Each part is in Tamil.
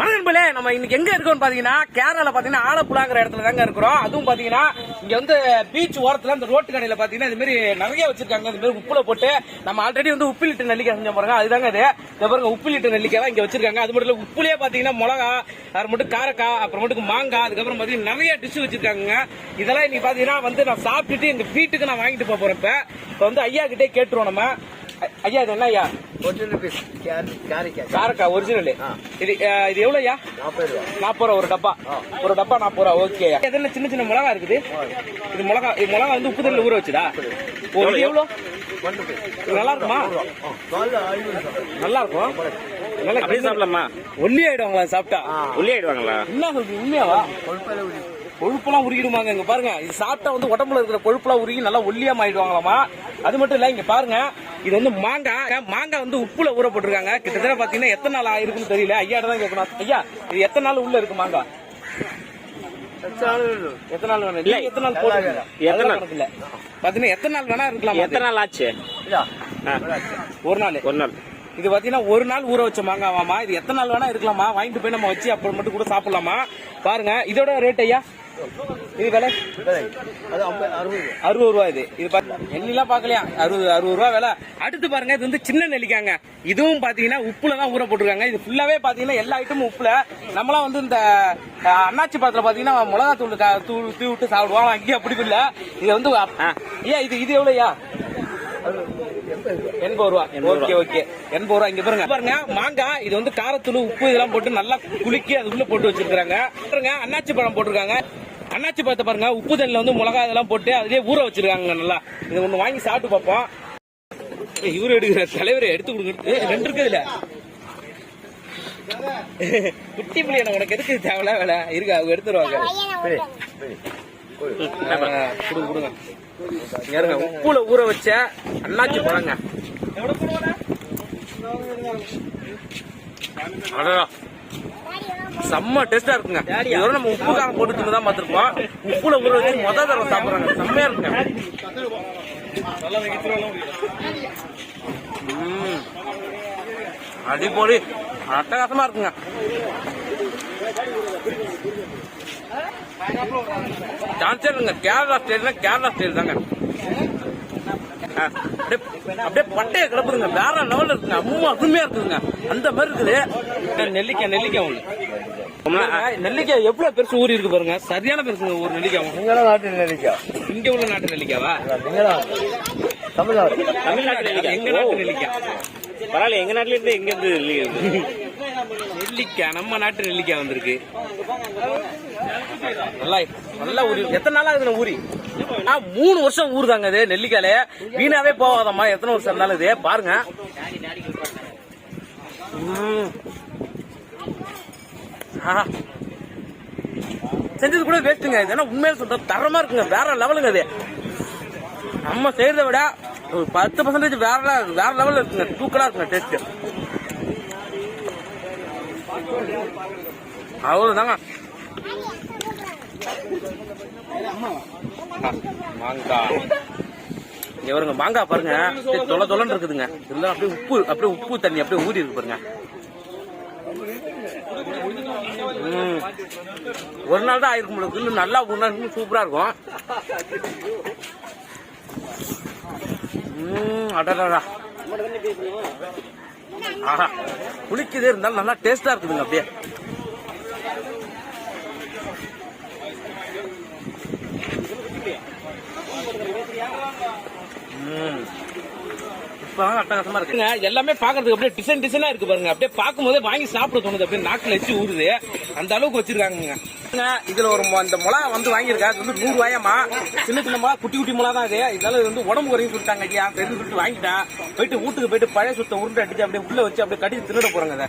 மகன்பலே நம்ம இன்னைக்கு எங்க இருக்கோம்னு பாத்தீங்கன்னா கேரளால பாத்தீங்கன்னா ஆலப்புழாங்கிற இடத்துல தாங்க இருக்கிறோம். அதுவும் பாத்தீங்கன்னா இங்க வந்து பீச் ஓரத்துல அந்த ரோட்டு கடையில பாத்தீங்கன்னா இது மாதிரி நிறைய வச்சிருக்காங்க. இந்த மாதிரி உப்புல போட்டு நம்ம ஆல்ரெடி வந்து உப்பிலிட்டு நெல்லிக்காய் செஞ்ச பாருங்க. அதுதாங்க அது இந்த பாருங்க உப்பிலிட்டு நெல்லிக்காய் தான் இங்க வச்சிருக்காங்க. அது மட்டும் இல்ல உப்புலயே பாத்தீங்கன்னா மிளகா அது மட்டும் காரக்காய் அப்புறமேட்டுக்கு மாங்காய் அதுக்கப்புறம் பாத்தீங்கன்னா நிறைய டிஷ் வச்சிருக்காங்க இதெல்லாம் இன்னைக்கு பாத்தீங்கன்னா வந்து நான் சாப்பிட்டுட்டு எங்க வீட்டுக்கு நான் வாங்கிட்டு போறேன் இப்ப. இப்ப வந்து ஐயா கிட்டே கேட்டுருவோம் நம்ம. ஐயா இது என்ன ஐயா? காரக்காய் ஒரிஜினல் ஆ. இது இது எவ்வளவு ஐயா நாற்பது ரூபா. நாற்பது ரூபா ஒரு டப்பா. ஒரு டப்பா நாற்பது ரூபா ஓகே எதுல சின்ன சின்ன மிளகா இருக்குது? இது மிளகா இது மிளகா வந்து உப்பு தண்ணில ஊற வச்சுதா? எவ்வளோ? நல்லா இருக்குமா. நல்லா இருக்கும்? நல்லா அப்படியே சாப்பிடலாமா? ஒல்லி ஆயிடுவாங்களா சாப்பிட்டா? உள்ளே ஆயிடுவாங்களா? என்ன சொல்றீங்க உண்மையாவா? கொழுப்பெல்லாம் உருகிடுமாங்க இங்க பாருங்க. இது சாப்பிட்டா வந்து உடம்புல இருக்கிற கொழுப்பெல்லாம் உருகி நல்லா ஒல்லியாம ஆயிடுவாங்களாமா? அது மட்டும் இல்ல இங்க பாருங்க. இது வந்து மாங்காய் மாங்காய் வந்து உப்புல ஊற போட்டிருக்காங்க. கிட்டத்தட்ட பாத்தீங்கன்னா எத்தனை நாள் ஆயிருக்குன்னு தெரியல. ஐயா தான் கேட்கணும். ஐயா இது எத்தனை நாள் உள்ள இருக்கு மாங்காய் எத்தனை நாள் வேணும்? இல்ல எத்தனை நாள் போட்டுருங்க எத்தனை நாள்? இல்ல பாத்தீங்கன்னா எத்தனை நாள் வேணா இருக்கலாம் எத்தனை நாள் ஆச்சு? ஒரு நாள். ஒரு நாள். இது பாத்தீங்கன்னா ஒரு நாள் ஊற வச்ச மாங்காவாமா இது எத்தனை நாள் வேணா இருக்கலாமா வாங்கிட்டு போய் நம்ம வச்சு அப்புறம் மட்டும் கூட சாப்பிடலாமா? பாருங்க இதோட ரேட் ஐயா? இது விலை? விலை. அது அறுபது. அறுபது ரூபா இது. இது பாத்து எல்லாம் பாக்கலையா அறுபது அறுபது ரூபா விலை. அடுத்து பாருங்க இது வந்து சின்ன நெல்லிக்காங்க. இதுவும் பாத்தீங்கன்னா உப்புல தான் ஊற போட்டிருக்காங்க. இது ஃபுல்லாவே பாத்தீங்கன்னா எல்லா ஐட்டமும் உப்புல. நம்மளாம் வந்து இந்த அண்ணாச்சி பாத்திரம் பாத்தீங்கன்னா மிளகா தூள் தூள் தூவி விட்டு சாப்பிடுவோம். அங்கேயே அப்படி இல்ல. இது வந்து. ஏன் இது இது எவ்வளவுயா அது எண்பது ரூபா. Okay okay. எண்பது ரூபா. இங்க பாருங்க. பாருங்க மாங்காய் இது வந்து காரத்தூள் உப்பு இதெல்லாம் போட்டு நல்லா குலுக்கி அது உள்ள போட்டு வச்சிருக்காங்க பாருங்க அன்னாச்சி பழம் போட்டிருக்காங்க. அன்னாச்சி பழத்தை பாருங்க. உப்பு தண்ணில வந்து மிளகா இதெல்லாம் போட்டு அதுலயே ஊற வச்சிருக்காங்க நல்லா. இது ஒண்ணு வாங்கி சாப்பிட்டு பார்ப்போம். இவரு எடுக்கிற தலைவரை எடுத்து கொடுங்க. ரெண்டு இருக்கு இதுல. குட்டி பிள்ளைய உனக்கு எதுக்கு தேவையில்ல வேலை? இருக்கு அவங்க எடுத்துருவாங்க கொடுங்க கொடுங்க இருங்க உப்புல ஊற வச்ச அன்னாச்சி பழங்க. அடடா. செம்ம டேஸ்டா இருக்குங்க. இதோட நம்ம உப்பு காரம் போட்டு தின்னு தான் பார்த்திருப்போம் உப்புல ஊற வச்சு முத தடவை சாப்பிடுறாங்க. செம்மையா இருக்குங்க. ம். அடிப்பொலி அட்டகாசமா இருக்குங்க. சான்ஸே இல்லைங்க கேரளா ஸ்டைல்னா கேரளா ஸ்டைல் தாங்க. அப்படியே அப்படியே பட்டைய கிளப்புதுங்க. வேற லெவல்ல இருக்குங்க. அம்மா அருமையா இருக்குதுங்க. அந்த மாதிரி இருக்குது. நெல்லிக்காய் நெல்லிக்காய் ஒண்ணு. நெல்லிக்காய் எவ்வளவு பெருசு ஊறி இருக்கு பாருங்க. சரியான பெருசுங்க ஒரு நெல்லிக்காய் நாட்டு நெல்லிக்காய்? இங்க உள்ள நாட்டு நெல்லிக்காவா? தமிழ்நாடு. தமிழ்நாட்டு நெல்லிக்காய். எங்க நாட்டு நெல்லிக்காய்? பரவாயில்ல. எங்க நாட்டுல இருந்து எங்க இருந்து நெல்லிக்காய்? நம்ம நாட்டு நெல்லிக்காய் வந்திருக்கு. நல்லா நல்லா ஊறி எத்தனை நாளா இதுல ஊறி? ஆ மூணு வருஷம் ஊறுதாங்க இது நெல்லிக்காயில. வீணாவே போகாதம்மா எத்தனை வருஷம் இருந்தாலும் இது. பாருங்க. ஆஹா. செஞ்சது கூட வேஸ்ட்டுங்க இது ஏன்னா உண்மையில சொல்ற தரமா இருக்குங்க. வேற லெவலுங்க அது நம்ம செய்யறத விட ஒரு பத்து பர்சன்டேஜ் வேற வேற லெவலில் இருக்குங்க. தூக்கலா இருக்குங்க டேஸ்ட் அவ்வளவுதாங்க ஆ, மாங்காய் இங்க மாங்காய் பாருங்க. தொலை தொலைன்னு இருக்குதுங்க. இருந்தாலும் அப்படியே உப்பு அப்படியே உப்பு தண்ணி அப்படியே ஊறி இருக்கு பாருங்க. ஒரு நாள் தான் ஆயிருக்கும் உங்களுக்கு இன்னும் நல்லா ஒரு நாள் சூப்பரா இருக்கும். ம், அடடடா. ஆஹா குளிக்குதே இருந்தாலும் நல்லா டேஸ்டா இருக்குதுங்க அப்படியே ம். அட்டகாசமா இருக்குங்க எல்லாமே பாக்குறதுக்கு அப்படியே டிசைன் டிசைனா இருக்கு பாருங்க. அப்படியே பார்க்கும்போதே வாங்கி சாப்பிட தோணுது. அப்படியே நாக்குல வச்சு ஊறுது. அந்த அளவுக்கு வச்சிருக்காங்க இதுல ஒரு மொ- இந்த மிளகா வந்து வாங்கியிருக்கா. அது வந்து நூறு ரூபாயமா சின்ன சின்ன மிளகா குட்டி குட்டி மிளகா தான் இது. இதனால இது வந்து உடம்பு குறையும் சொல்லிட்டாங்க ஐயா. சரின்னு சொல்லிட்டு வாங்கிட்டேன் போயிட்டு வீட்டுக்கு போயிட்டு பழைய சுத்த உருண்டை அடிச்சு அப்படியே உள்ள வச்சு அப்படியே கடிச்சு திருட போறாங்க அதை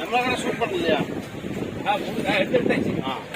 நம்ம ஷூட் பண்ணலையா? எடுத்து எடுத்தாச்சு